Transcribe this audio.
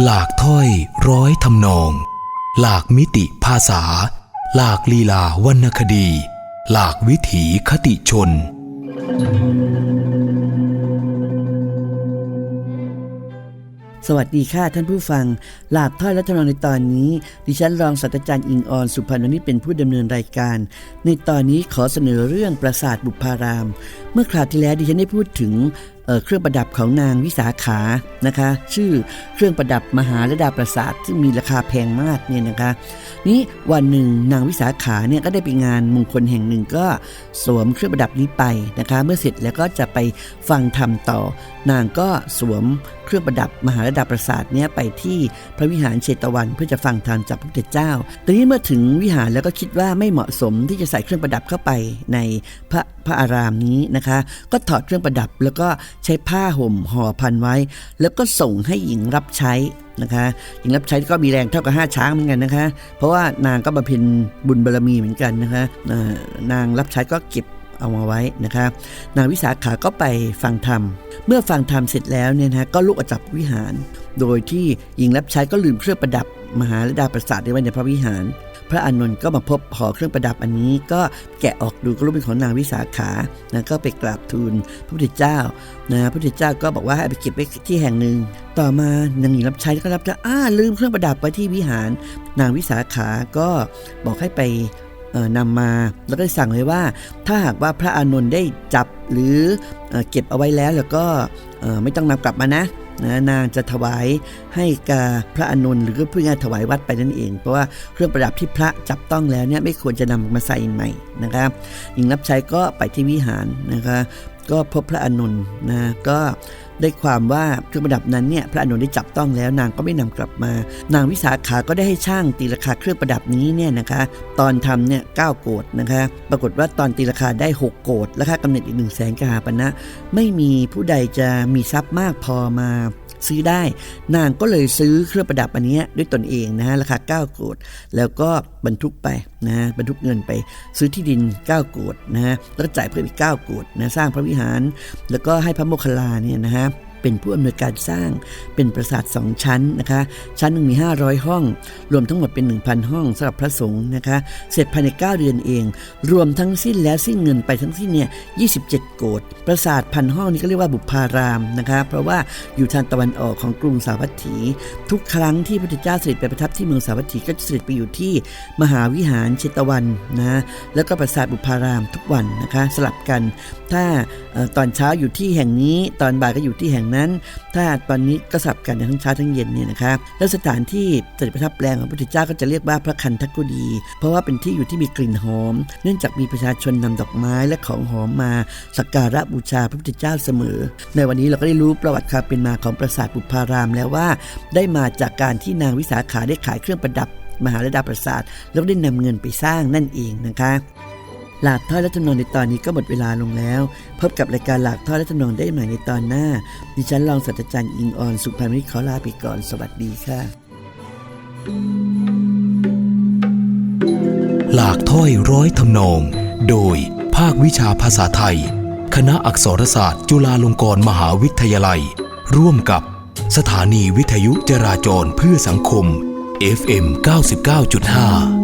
หลากถ้อยร้อยทำนอง หลากมิติภาษา หลากลีลาวรรณคดี หลากวิถีคติชน สวัสดีค่ะท่านผู้ฟัง หลากถ้อยและทำนองในตอนนี้ ดิฉันรองศาสตราจารย์อิงออนสุพรรณวณิชเป็นผู้ดำเนินรายการ ในตอนนี้ขอเสนอเรื่องปราสาทบุพาราม เมื่อคราวที่แล้วดิฉันได้พูดถึง เเครื่องประดับของนางวิสาขานะคะ ชื่อเครื่องประดับมหาระดาปราสาทซึ่งมีราคาแพงมากเนี่ยนะคะ นี้วันหนึ่งนางวิสาขาเนี่ยก็ได้ไปงานมงคลแห่งหนึ่งก็สวมเครื่องประดับนี้ไปนะคะ เมื่อเสร็จแล้วก็จะไปฟังธรรมต่อ นางก็สวมเครื่องประดับมหาระดับปราสาทเนี่ยไปที่พระวิหารเชตวันเพื่อจะฟังธรรมจากพระพุทธเจ้าแต่นี้เมื่อถึงวิหารแล้วก็คิดว่าไม่เหมาะสมที่จะใส่เครื่องประดับเข้าไปในพระพระอารามนี้นะคะ ก็ถอดเครื่องประดับแล้วก็ใช้ผ้าห่มห่อพันไว้ แล้วก็ส่งให้หญิงรับใช้นะคะหญิงรับใช้ก็มีแรงเท่ากับห้าช้างเหมือนกันนะคะ เพราะว่านางก็บำเพ็ญบุญบารมีเหมือนกันนะคะนางรับใช้ก็เก็บเอามาไว้นะคะนางวิสาขาก็ไปฟังธรรม เมื่อฟังธรรมเสร็จแล้วเนี่ยนะก็ลุกออกจากวิหาร โดยที่หญิงรับใช้ก็ลืมเครื่องประดับมหาลดาประสาทไว้ในพระวิหาร พระอานนท์ก็มาพบหอเครื่องประดับอันนี้ก็แกะออกดูก็รู้เป็นของนางวิสาขานะก็ไปกราบทูลพระพุทธเจ้านะพระพุทธเจ้าก็บอกว่าให้ไปเก็บไว้ที่แห่งหนึ่ง ต่อมานางหญิงรับใช้ก็รับจะอ้าลืมเครื่องประดับไว้ที่วิหาร นางวิสาขาก็บอกให้ไปนำมาแล้วก็สั่งไว้ว่า ถ้าหากว่าพระอานนท์ได้จับหรือเอ่อเก็บเอาไว้แล้วแล้วก็ไม่ต้องนำกลับมานะ นะนางจะถวายให้กับพระอนุนหรือก็พูดง่ายๆถวายวัดไปนั่นเอง เพราะว่าเครื่องประดับที่พระจับต้องแล้วเนี่ยไม่ควรจะนำมาใส่ใหม่นะครับหญิงรับใช้ก็ไปที่วิหารนะคะ ก็พบพระอนุนนะก็ได้ความว่าเครื่องประดับนั้นเนี่ยพระอนุนได้จับต้องแล้วนางก็ไม่นำกลับมา นางวิสาขาก็ได้ให้ช่างตีราคาเครื่องประดับนี้เนี่ยนะคะ ตอนทำเนี่ยเก้าโกดนะคะ ปรากฏว่าตอนตีราคาได้ 6 โกดราคากำเนิดอีกหนึ่งแสนกหาปณะไม่มีผู้ใดจะมีทรัพย์มากพอมา ซื้อได้ นางก็เลยซื้อเครื่องประดับอันนี้ด้วยตนเองนะฮะราคา 9 โกดแล้วก็บรรทุกไปนะฮะบรรทุกเงินไปซื้อที่ดิน 9 โกดนะฮะแล้วก็จ่ายเพิ่มอีก 9 โกดนะสร้างพระวิหาร แล้วก็ให้พระโมคคัลลาเนี่ยนะฮะ เป็นผู้อำนวยการสร้างเป็นปราสาทสองชั้นนะคะ ชั้นหนึ่งมี 500 ห้อง รวมทั้งหมดเป็น 1,000 ห้องสำหรับพระสงฆ์นะคะ เสร็จภายใน 9 เดือนเอง รวมทั้งสิ้นแล้วสิ้นเงินไปทั้งสิ้นเนี่ย 27 โกดปราสาทพันห้องนี้ก็เรียกว่าบุพารามนะคะ เพราะว่าอยู่ทางตะวันออกของกรุงสาวัตถี ทุกครั้งที่พระพุทธเจ้าเสด็จไปประทับที่เมืองสาวัตถีก็จะเสด็จไปอยู่ที่มหาวิหารเชตวันนะแล้วก็ปราสาทบุพารามทุกวันนะคะสลับกัน ถ้าตอนเช้าอยู่ที่แห่งนี้ตอนบ่ายก็อยู่ที่แห่งนั้น ถ้าตอนนี้ก็สับกันทั้งเช้าทั้งเย็นเนี่ยนะคะแล้วสถานที่เสด็จประทับแรงของพระพุทธเจ้าก็จะเรียกว่าพระคันธกุดี เพราะว่าเป็นที่อยู่ที่มีกลิ่นหอม เนื่องจากมีประชาชนนำดอกไม้และของหอมมาสักการะบูชาพระพุทธเจ้าเสมอ ในวันนี้เราก็ได้รู้ประวัติความเป็นมาของปราสาทบุพารามแล้วว่า ได้มาจากการที่นางวิสาขาได้ขายเครื่องประดับ มหาลดาปราสาทแล้วได้นำเงินไปสร้างนั่นเองนะคะ หลากท่อยและทำนองในตอนนี้ก็หมดเวลาลงแล้ว พบกับรายการหลากท่อยและทำนองได้ใหม่ในตอนหน้า ดิฉันรองศาสตราจารย์อิงออนสุพรรณวิทย์ขอลาไปก่อน สวัสดีค่ะ หลากถ้อยร้อยทำนอง โดยภาควิชาภาษาไทย คณะอักษรศาสตร์ จุฬาลงกรณ์มหาวิทยาลัย ร่วมกับสถานีวิทยุจราจรเพื่อสังคม FM 99.5